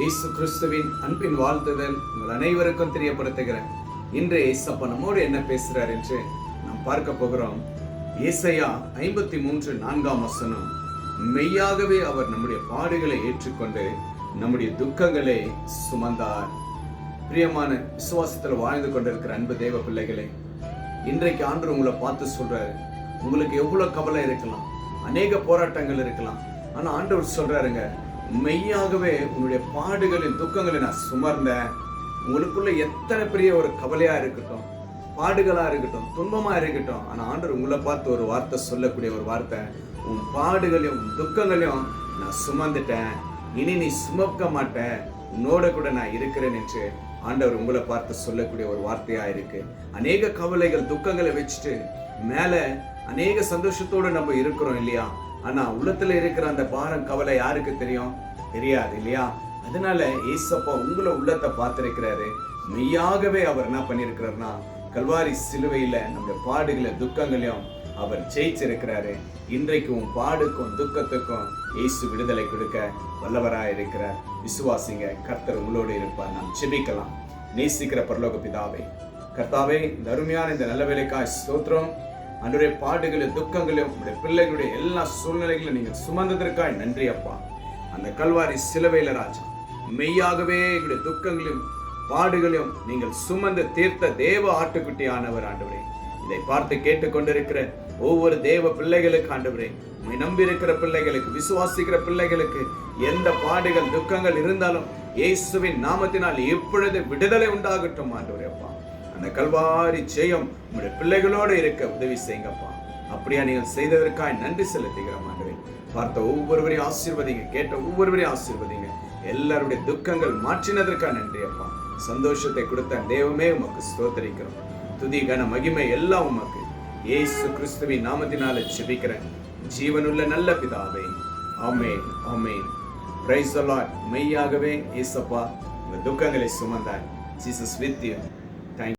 இயேசு கிறிஸ்துவின் அன்பின் வாழ்த்துதல் உங்கள் அனைவருக்கும் தெரியப்படுத்துகிறேன். இன்று இயேசப்பா நம்மோடு என்ன பேசுகிறார் என்று நாம் பார்க்க போகிறோம். ஏசையா ஐம்பத்தி மூன்று நான்காம் வசனம். மெய்யாகவே அவர் நம்முடைய பாடுகளை ஏற்றுக்கொண்டு நம்முடைய துக்கங்களை சுமந்தார். பிரியமான விசுவாசத்தில் வாழ்ந்து கொண்டிருக்கிற அன்பு தேவ பிள்ளைகளே இன்றைக்கு ஆண்டு உங்களை பார்த்து சொல்றாரு. உங்களுக்கு எவ்வளவு கவலை இருக்கலாம் அநேக போராட்டங்கள் இருக்கலாம். ஆனா ஆண்டவர் சொல்றாருங்க மெய்யாகவே உன்னுடைய பாடுகளின் துக்கங்களை நான் சுமர்ந்தேன். உங்களுக்குள்ள எத்தனை பெரிய ஒரு கவலையா இருக்கட்டும் பாடுகளா இருக்கட்டும் துன்பமா இருக்கட்டும் ஆனா ஆண்டவர் உங்களை பார்த்து ஒரு வார்த்தை சொல்லக்கூடிய ஒரு வார்த்தை உன் பாடுகளையும் உன் துக்கங்களையும் நான் சுமந்துட்டேன். இனி நீ சுமக்க மாட்ட உன்னோட கூட நான் இருக்கிறேன் என்று ஆண்டவர் உங்களை பார்த்து சொல்லக்கூடிய ஒரு வார்த்தையா இருக்கு. அநேக கவலைகள் துக்கங்களை வச்சுட்டு மேல அநேக சந்தோஷத்தோடு நம்ம இருக்கிறோம் இல்லையா? ஆனா உள்ளத்துல இருக்கிற அந்த பாரம் கவலை யாருக்கு தெரியும்? தெரியாது இல்லையா? அதனால ஏசப்பா உங்களை உள்ளத்தை பார்த்திருக்கிறாரு. மெய்யாகவே அவர் என்ன பண்ணியிருக்கிறாருன்னா கல்வாரி சிலுவையில நம்முடைய பாடுகளை துக்கங்களையும் அவர் ஜெயிச்சிருக்கிறாரு. இன்றைக்கு உன் பாடுக்கும் துக்கத்துக்கும் இயேசு விடுதலை கொடுக்க வல்லவராய் இருக்கிறார். விசுவாசிங்க கர்த்தர் உங்களோடு இருப்பார். நாம் செபிக்கலாம் நேசிக்கிற பரலோக பிதாவே கர்த்தாவே இந்த அருமையான இந்த நல்ல வேலைக்காய் ஸ்தோத்திரம். அன்றைய பாடுகளும் துக்கங்களையும் உங்களுடைய பிள்ளைகளுடைய எல்லா சூழ்நிலைகளும் நீங்கள் சுமந்ததற்காய் நன்றி அப்பா. அந்த கல்வாரி சிலுவையில ராஜா மெய்யாகவே எங்களுடைய துக்கங்களையும் பாடுகளையும் நீங்கள் சுமந்து தீர்த்த தேவ ஆட்டுக்குட்டி ஆனவர் ஆண்டவரே. இதை பார்த்து கேட்டுக்கொண்டிருக்கிற ஒவ்வொரு தேவ பிள்ளைகளுக்கு ஆண்டவரே உண்மை நம்பி இருக்கிற பிள்ளைகளுக்கு விசுவாசிக்கிற பிள்ளைகளுக்கு எந்த பாடுகள் துக்கங்கள் இருந்தாலும் இயேசுவின் நாமத்தினால் எப்பொழுது விடுதலை உண்டாகட்டும் ஆண்டவரே அப்பா. அந்த கல்வாரி ஜெயம் உங்களுடைய பிள்ளைகளோடு இருக்க உதவி செய்யுங்கப்பா. அப்படியா நீங்கள் செய்ததற்காய் நன்றி செலுத்துகிறோம் ஆண்டவரே பார்த்த ஒவ்வொருவரையும் ஆசீர்வதிங்க கேட்ட ஒவ்வொருவரையும் ஆசீர்வதிங்க. எல்லாருடைய துக்கங்கள் மாற்றினதற்காக நன்றி அப்பா. சந்தோஷத்தை கொடுத்த தேவமே உமக்கு ஸ்தோத்தரிக்கிறோம். துதி கன மகிமை எல்லாம் உமக்கு. இயேசு கிறிஸ்துவின் நாமத்தினால செபிக்கிறேன் ஜீவனுள்ள நல்ல பிதாவே. ஆமென் ஆமென். பிரைஸ் மெய்யாகவே ஏசப்பா உங்க துக்கங்களை சுமந்தார். Jesus with